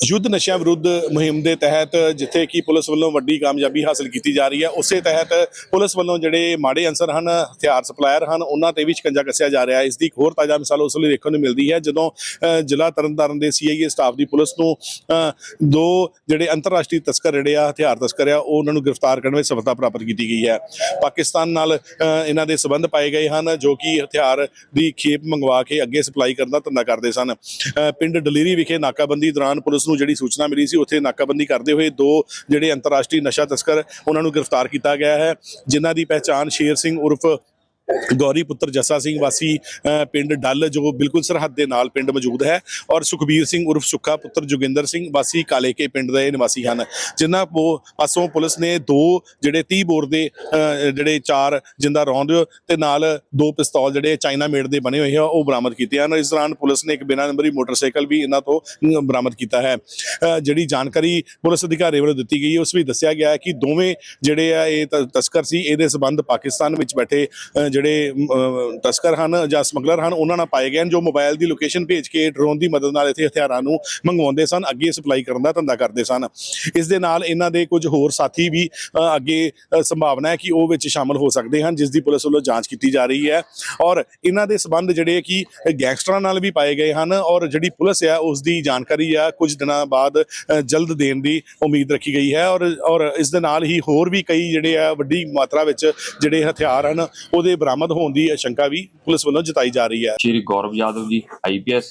ਯੁੱਧ ਨਸ਼ਿਆਂ ਵਿਰੁੱਧ ਮੁਹਿੰਮ ਦੇ ਤਹਿਤ ਜਿੱਥੇ ਕਿ ਪੁਲਿਸ ਵੱਲੋਂ ਵੱਡੀ ਕਾਮਯਾਬੀ ਹਾਸਲ ਕੀਤੀ ਜਾ ਰਹੀ ਹੈ, ਉਸੇ ਤਹਿਤ ਪੁਲਿਸ ਵੱਲੋਂ ਜਿਹੜੇ ਮਾੜੇ ਅਨਸਰ ਹਨ, ਹਥਿਆਰ ਸਪਲਾਇਰ ਹਨ, ਉਹਨਾਂ ਤੇ ਵੀ ਸ਼ਿਕੰਜਾ ਕੱਸਿਆ ਜਾ ਰਿਹਾ ਹੈ। ਇਸ ਦੀ ਇੱਕ ਹੋਰ ਤਾਜ਼ਾ ਮਿਸਾਲ ਉਸ ਵੇਲੇ ਦੇਖਣ ਨੂੰ ਮਿਲਦੀ ਹੈ, ਜਦੋਂ ਜ਼ਿਲ੍ਹਾ ਤਰਨਤਾਰਨ ਦੇ ਸੀਆਈਏ ਸਟਾਫ ਦੀ ਪੁਲਿਸ ਨੂੰ ਦੋ ਜਿਹੜੇ ਅੰਤਰਰਾਸ਼ਟਰੀ ਤਸਕਰ ਜਿਹੜੇ ਆ, ਹਥਿਆਰ ਤਸਕਰ ਆ, ਉਹ ਉਹਨਾਂ ਨੂੰ ਗ੍ਰਿਫਤਾਰ ਕਰਨ ਵਿੱਚ ਸਫਲਤਾ ਪ੍ਰਾਪਤ ਕੀਤੀ ਗਈ ਹੈ। ਪਾਕਿਸਤਾਨ ਨਾਲ ਇਹਨਾਂ ਦੇ ਸਬੰਧ ਪਾਏ ਗਏ ਹਨ, ਜੋ ਕਿ ਹਥਿਆਰ ਦੀ ਖੇਪ ਮੰਗਵਾ ਕੇ ਅੱਗੇ ਸਪਲਾਈ ਕਰਨ ਦਾ ਧੰਦਾ ਕਰਦੇ ਸਨ। ਪਿੰਡ ਡਲੇਰੀ ਵਿਖੇ ਨਾਕਾਬੰਦੀ ਦੌਰਾਨ ਪੁਲਿਸ ਨੂੰ ਜਿਹੜੀ ਸੂਚਨਾ ਮਿਲੀ ਸੀ, ਉੱਥੇ ਨਾਕਾਬੰਦੀ ਕਰਦੇ ਹੋਏ ਦੋ ਜਿਹੜੇ ਅੰਤਰਰਾਸ਼ਟਰੀ ਨਸ਼ਾ ਤਸਕਰ ਉਹਨਾਂ ਨੂੰ ਗ੍ਰਿਫਤਾਰ ਕੀਤਾ ਗਿਆ ਹੈ, ਜਿਨ੍ਹਾਂ ਦੀ ਪਹਿਚਾਣ ਸ਼ੇਰ ਸਿੰਘ ਉਰਫ ਗੌਰੀ ਪੁੱਤਰ ਜੱਸਾ ਸਿੰਘ ਵਾਸੀ ਪਿੰਡ ਡੱਲ, ਜੋ ਬਿਲਕੁਲ ਸਰਹੱਦ ਦੇ ਨਾਲ ਪਿੰਡ ਮੌਜੂਦ ਹੈ। ਔਰ ਸੁਖਬੀਰ ਸਿੰਘ ਉਰਫ ਸੁੱਖਾ ਪੁੱਤਰ ਜੋਗਿੰਦਰ ਸਿੰਘ ਵਾਸੀ ਕਾਲੇਕੇ ਪਿੰਡ ਦੇ ਨਿਵਾਸੀ ਹਨ। ਜਿਨ੍ਹਾਂ ਪੋ- ਪਾਸੋਂ ਪੁਲਿਸ ਨੇ ਦੋ ਜਿਹੜੇ 30 ਬੋਰ ਦੇ ਜਿਹੜੇ ਚਾਰ ਜਿੰਦਾ ਰੌਂਦ ਤੇ ਨਾਲ ਦੋ ਪਿਸਤੌਲ ਜਿਹੜੇ ਚਾਈਨਾ ਮੇਡ ਦੇ ਬਣੇ ਹੋਏ ਆ, ਉਹ ਬਰਾਮਦ ਕੀਤੇ ਹਨ। ਇਸ ਦੌਰਾਨ ਪੁਲਿਸ ਨੇ ਇੱਕ ਬਿਨਾਂ ਨੰਬਰੀ ਮੋਟਰਸਾਈਕਲ ਵੀ ਇਹਨਾਂ ਤੋਂ ਬਰਾਮਦ ਕੀਤਾ ਹੈ। ਜਿਹੜੀ ਜਾਣਕਾਰੀ ਪੁਲਿਸ ਅਧਿਕਾਰੀ ਵੱਲੋਂ ਦਿੱਤੀ ਗਈ ਉਸ ਵਿੱਚ ਦੱਸਿਆ ਗਿਆ ਹੈ ਕਿ ਦੋਵੇਂ ਜਿਹੜੇ ਆ, ਇਹ ਤਸਕਰ ਸੀ, ਇਹਦੇ ਸਬੰਧ ਪਾਕਿਸਤਾਨ ਵਿੱਚ ਬੈਠੇ ਜਿਹੜੇ ਤਸਕਰ ਹਨ ਜਾਂ ਸਮਗਲਰ ਹਨ, ਉਹਨਾਂ ਨਾਲ ਪਾਏ ਗਏ ਹਨ, ਜੋ ਮੋਬਾਈਲ ਦੀ ਲੋਕੇਸ਼ਨ ਭੇਜ ਕੇ ਡਰੋਨ ਦੀ ਮਦਦ ਨਾਲ ਇੱਥੇ ਹਥਿਆਰਾਂ ਨੂੰ ਮੰਗਵਾਉਂਦੇ ਸਨ, ਅੱਗੇ ਸਪਲਾਈ ਕਰਨ ਦਾ ਧੰਦਾ ਕਰਦੇ ਸਨ। ਇਸ ਦੇ ਨਾਲ ਇਹਨਾਂ ਦੇ ਕੁਝ ਹੋਰ ਸਾਥੀ ਵੀ ਅੱਗੇ ਸੰਭਾਵਨਾ ਹੈ ਕਿ ਉਹ ਵਿੱਚ ਸ਼ਾਮਲ ਹੋ ਸਕਦੇ ਹਨ, ਜਿਸ ਦੀ ਪੁਲਿਸ ਵੱਲੋਂ ਜਾਂਚ ਕੀਤੀ ਜਾ ਰਹੀ ਹੈ। ਔਰ ਇਹਨਾਂ ਦੇ ਸਬੰਧ ਜਿਹੜੇ ਕਿ ਗੈਂਗਸਟਰਾਂ ਨਾਲ ਵੀ ਪਾਏ ਗਏ ਹਨ, ਔਰ ਜਿਹੜੀ ਪੁਲਿਸ ਹੈ, ਉਸ ਦੀ ਜਾਣਕਾਰੀ ਆ ਕੁਝ ਦਿਨਾਂ ਬਾਅਦ ਜਲਦ ਦੇਣ ਦੀ ਉਮੀਦ ਰੱਖੀ ਗਈ ਹੈ। ਔਰ ਔਰ ਇਸ ਦੇ ਨਾਲ ਹੀ ਹੋਰ ਵੀ ਕਈ ਜਿਹੜੇ ਆ ਵੱਡੀ ਮਾਤਰਾ ਵਿੱਚ ਜਿਹੜੇ ਹਥਿਆਰ ਹਨ, ਉਹਦੇ ਬਰਾਮਦ ਹੋਣ ਦੀ ਆਸ਼ੰਕਾ ਵੀ ਪੁਲਿਸ ਵੱਲੋਂ ਜਤਾਈ ਜਾ ਰਹੀ ਹੈ। ਸ਼੍ਰੀ ਗੌਰਵ ਯਾਦਵ ਜੀ ਆਈਪੀਐਸ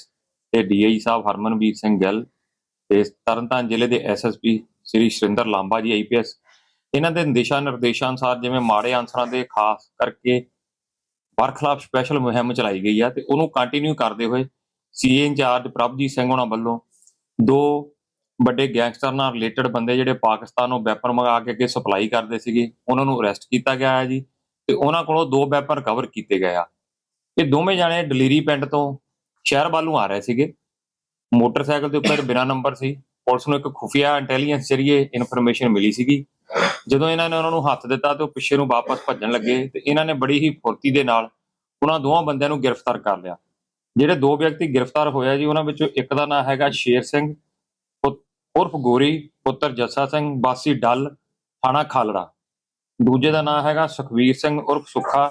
ਤੇ ਡੀਆਈ ਸਾਹਿਬ ਹਰਮਨਵੀਰ ਸਿੰਘ ਗਿੱਲ ਤੇ ਤਰਨਤਾਰਨ ਜ਼ਿਲ੍ਹੇ ਦੇ ਐਸਐਸਪੀ ਸ਼੍ਰੀ ਸ਼ਰਿੰਦਰ ਲਾਂਬਾ ਜੀ ਆਈਪੀਐਸ ਇਹਨਾਂ ਦੇ ਨਿਰਦੇਸ਼ਾਂ ਨਿਰਦੇਸ਼ਾਂ ਅਨੁਸਾਰ ਜਿਵੇਂ ਮਾੜੇ ਅਨਸਰਾਂ ਦੇ ਖਾਸ ਕਰਕੇ ਬਰਖਲਾਫ ਸਪੈਸ਼ਲ ਮੁਹਿੰਮ ਚਲਾਈ ਗਈ ਆ ਤੇ ਉਹਨੂੰ ਕੰਟੀਨਿਊ ਕਰਦੇ ਹੋਏ ਸੀਏ ਇੰਚਾਰਜ ਪ੍ਰਭਜੀਤ ਸਿੰਘ ਉਹਨਾਂ ਵੱਲੋਂ ਦੋ ਵੱਡੇ ਗੈਂਗਸਟਰ ਨਾਲ ਰਿਲੇਟਡ ਬੰਦੇ ਜਿਹੜੇ ਪਾਕਿਸਤਾਨ ਨੂੰ ਵੈਪਨ ਮੰਗਾ ਕੇ ਅੱਗੇ ਸਪਲਾਈ ਕਰਦੇ ਸੀਗੇ, ਉਹਨਾਂ ਨੂੰ ਅਰੈਸਟ ਕੀਤਾ ਗਿਆ ਹੈ ਜੀ। ਤੇ ਉਹਨਾਂ ਕੋਲੋਂ ਦੋ ਵੈਪਨ ਕਵਰ ਕੀਤੇ ਗਏ ਆ। ਇਹ ਦੋਵੇਂ ਜਾਣੇ ਡਲੀਰੀ ਪਿੰਡ ਤੋਂ ਸ਼ਹਿਰ ਵੱਲ ਆ ਰਹੇ ਸੀਗੇ। ਮੋਟਰਸਾਈਕਲ ਦੇ ਉੱਪਰ ਬਿਨਾ ਨੰਬਰ ਸੀ। ਪੁਲਿਸ ਨੂੰ ਇੱਕ ਖੁਫੀਆ ਇੰਟੈਲੀਜੈਂਸ ਜਰੀਏ ਇਨਫੋਰਮੇਸ਼ਨ ਮਿਲੀ ਸੀਗੀ। ਜਦੋਂ ਇਹਨਾਂ ਨੇ ਉਹਨਾਂ ਨੂੰ ਹੱਥ ਦਿੱਤਾ ਤੇ ਉਹ ਪਿੱਛੇ ਨੂੰ ਵਾਪਸ ਭੱਜਣ ਲੱਗੇ ਤੇ ਇਹਨਾਂ ਨੇ ਬੜੀ ਹੀ ਫੁਰਤੀ ਦੇ ਨਾਲ ਉਹਨਾਂ ਦੋਵਾਂ ਬੰਦਿਆਂ ਨੂੰ ਗ੍ਰਿਫਤਾਰ ਕਰ ਲਿਆ। ਜਿਹੜੇ ਦੋ ਵਿਅਕਤੀ ਗ੍ਰਿਫਤਾਰ ਹੋਇਆ ਜੀ, ਉਹਨਾਂ ਵਿੱਚੋਂ ਇੱਕ ਦਾ ਨਾਮ ਹੈਗਾ ਸ਼ੇਰ ਸਿੰਘ ਪੁੱਤ- ਉਰਫ ਗੋਰੀ, ਪੁੱਤਰ ਜੱਸਾ ਸਿੰਘ ਬਾਸੀ ਡੱਲ, ਥਾਣਾ ਖਾਲੜਾ। ਦੂਜੇ ਦਾ ਨਾਂ ਹੈਗਾ ਸੁਖਵੀਰ ਸਿੰਘ ਉਰਫ ਸੁੱਖਾ,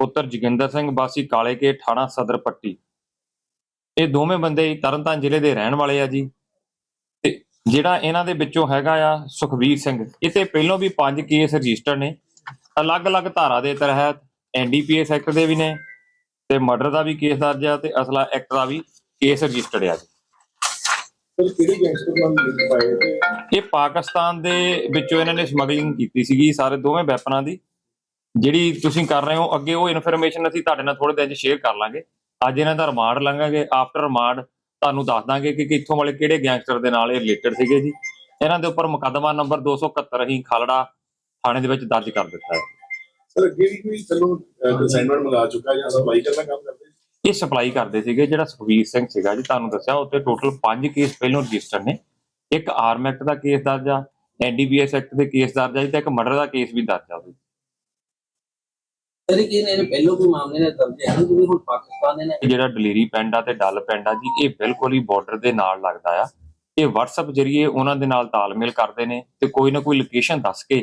ਪੁੱਤਰ ਜੋਗਿੰਦਰ ਸਿੰਘ, ਵਾਸੀ ਕਾਲੇ ਕੇ ਥਾਣਾ ਸਦਰ ਪੱਟੀ। ਇਹ ਦੋਵੇਂ ਬੰਦੇ ਤਰਨਤਾਰਨ ਜ਼ਿਲ੍ਹੇ ਦੇ ਰਹਿਣ ਵਾਲੇ ਆ ਜੀ। ਤੇ ਜਿਹੜਾ ਇਹਨਾਂ ਦੇ ਵਿੱਚੋਂ ਹੈਗਾ ਆ ਸੁਖਵੀਰ ਸਿੰਘ ਇਹ ਤੇ ਪਹਿਲਾਂ ਵੀ ਪੰਜ ਕੇਸ ਰਜਿਸਟਰ ਨੇ। ਅਲੱਗ-ਅਲੱਗ ਧਾਰਾ ਦੇ ਤਹਿਤ ਐਨਡੀਪੀਐਸ ਐਕਟ ਦੇ ਵੀ ਨੇ ਤੇ ਮਰਡਰ ਦਾ ਵੀ ਕੇਸ ਦਰਜ ਆ ਤੇ ਅਸਲਾ ਐਕਟ ਦਾ ਵੀ ਕੇਸ ਰਜਿਸਟਰਡ ਆ ਜੀ। ਸਰ ਕਿਹੜੀ ਗੈਂਗਸਟਰ ਨਾਲ ਲਿੰਕ ਪਾਏ ਇਹ ਪਾਕਿਸਤਾਨ ਦੇ ਵਿੱਚੋਂ ਇਹਨਾਂ ਨੇ ਸਮਗਲਿੰਗ ਕੀਤੀ ਸੀਗੀ ਸਾਰੇ ਦੋਵੇਂ ਵੈਪਨਾਂ ਦੀ। ਜਿਹੜੀ ਤੁਸੀਂ ਕਰ ਰਹੇ ਹੋ ਅੱਗੇ ਉਹ ਇਨਫੋਰਮੇਸ਼ਨ ਅਸੀਂ ਤੁਹਾਡੇ ਨਾਲ ਥੋੜੇ ਦਿਨ 'ਚ ਸ਼ੇਅਰ ਕਰ ਲਾਂਗੇ। ਅੱਜ ਇਹਨਾਂ ਦਾ ਰਿਮਾਂਡ ਲੰਘਾਂਗੇ। ਆਫਟਰ ਰਿਮਾਂਡ ਤੁਹਾਨੂੰ ਦੱਸ ਦਾਂਗੇ ਕਿ ਕਿੱਥੋਂ ਵਾਲੇ ਕਿਹੜੇ ਗੈਂਗਸਟਰ ਦੇ ਨਾਲ ਇਹ ਰਿਲੇਟਡ ਸੀਗੇ ਜੀ। ਇਹਨਾਂ ਦੇ ਉੱਪਰ ਮੁਕੱਦਮਾ ਨੰਬਰ 271 ਅਸੀਂ ਖਾਲੜਾ ਥਾਣੇ ਦੇ ਵਿੱਚ ਦਰਜ ਕਰ ਦਿੱਤਾ ਹੈ। ਸਰ ਅੱਗੇ ਵੀ ਕੋਈ ਚਲੋ ਅਸਾਈਨਮੈਂਟ ਮੰਗਾ ਚੁੱਕਾ ਜਾਂ ਸਪਲਾਈ ਕਰਨਾ ਕੰਮ ਕਰਦੇ ਇਹ ਸਪਲਾਈ ਕਰਦੇ ਸੀਗੇ ਜਿਹੜਾ ਸੁਖਵੀਰ ਸਿੰਘ ਸੀਗਾ ਜੀ ਤੁਹਾਨੂੰ ਦੱਸਿਆ ਉੱਤੇ ਟੋਟਲ 5 ਕੇਸ ਪਹਿਲਾਂ ਰਜਿਸਟਰ ਨੇ। ਇੱਕ ਆਰਮ ਐਕਟ ਦਾ ਕੇਸ ਦਰਜ ਆ ਐਨਡੀਪੀਐਸ ਐਕਟ ਦੇ ਕੇਸ ਦਰਜ ਆ ਜੀ ਤੇ ਇੱਕ ਮਰਡਰ ਦਾ ਕੇਸ ਵੀ ਦਰਜ ਆ ਉਹਦੇ 'ਚ। ਸਰ ਇਹ ਨੇ ਪਹਿਲੋਂ ਵੀ ਮਾਮਲੇ ਨੇ ਦਰਜ ਹੈ ਜਿਵੇਂ ਹੁਣ ਪਾਕਿਸਤਾਨ ਦੇ ਨੇ ਇਹ ਜਿਹੜਾ ਡਲੀਰੀ ਪਿੰਡ ਆ ਤੇ ਡੱਲ ਪਿੰਡ ਆ ਜੀ ਇਹ ਬਿਲਕੁਲ ਹੀ ਬਾਰਡਰ ਦੇ ਨਾਲ ਲੱਗਦਾ ਆ। ਇਹ WhatsApp ਜਰੀਏ ਉਹਨਾਂ ਦੇ ਨਾਲ ਤਾਲਮੇਲ ਕਰਦੇ ਨੇ ਤੇ ਕੋਈ ਨਾ ਕੋਈ ਲੋਕੇਸ਼ਨ ਦੱਸ ਕੇ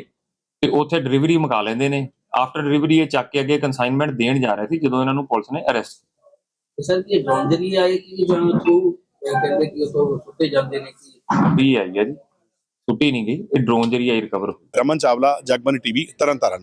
ਤੇ ਉੱਥੇ ਡਿਲੀਵਰੀ ਮੰਗਾ ਲੈਂਦੇ ਨੇ। ਆਫਟਰ ਡਿਲੀਵਰੀ ਇਹ ਚੱਕ ਕੇ ਅੱਗੇ ਕਨਸਾਈਨਮੈਂਟ ਦੇਣ ਜਾ ਰਹੇ ਸੀ ਜਦੋਂ ਇਹਨਾਂ ਨੂੰ ਪੁਲਿਸ ਨੇ ਅਰੈਸਟ ਸਰ ਇਹ ਡਰੋਨਜਰੀ ਆਏ ਕਿ ਜਾਂ ਤੋਂ ਕਹਿੰਦੇ ਕਿ ਉਹ ਤੋਂ ਸੁੱਟੇ ਜਾਂਦੇ ਨੇ ਕਿ ਵੀ ਆਈ ਆ ਜੀ। ਛੁੱਟੀ ਨਹੀਂ ਗਈ। ਇਹ ਡਰੋਨ ਜਰੀਏ ਰਿਕਵਰ ਹੋਈ। ਰਮਨ ਚਾਵਲਾ ਜਗਬਾਨੀ ਟੀਵੀ ਤਰਨਤਾਰਨ।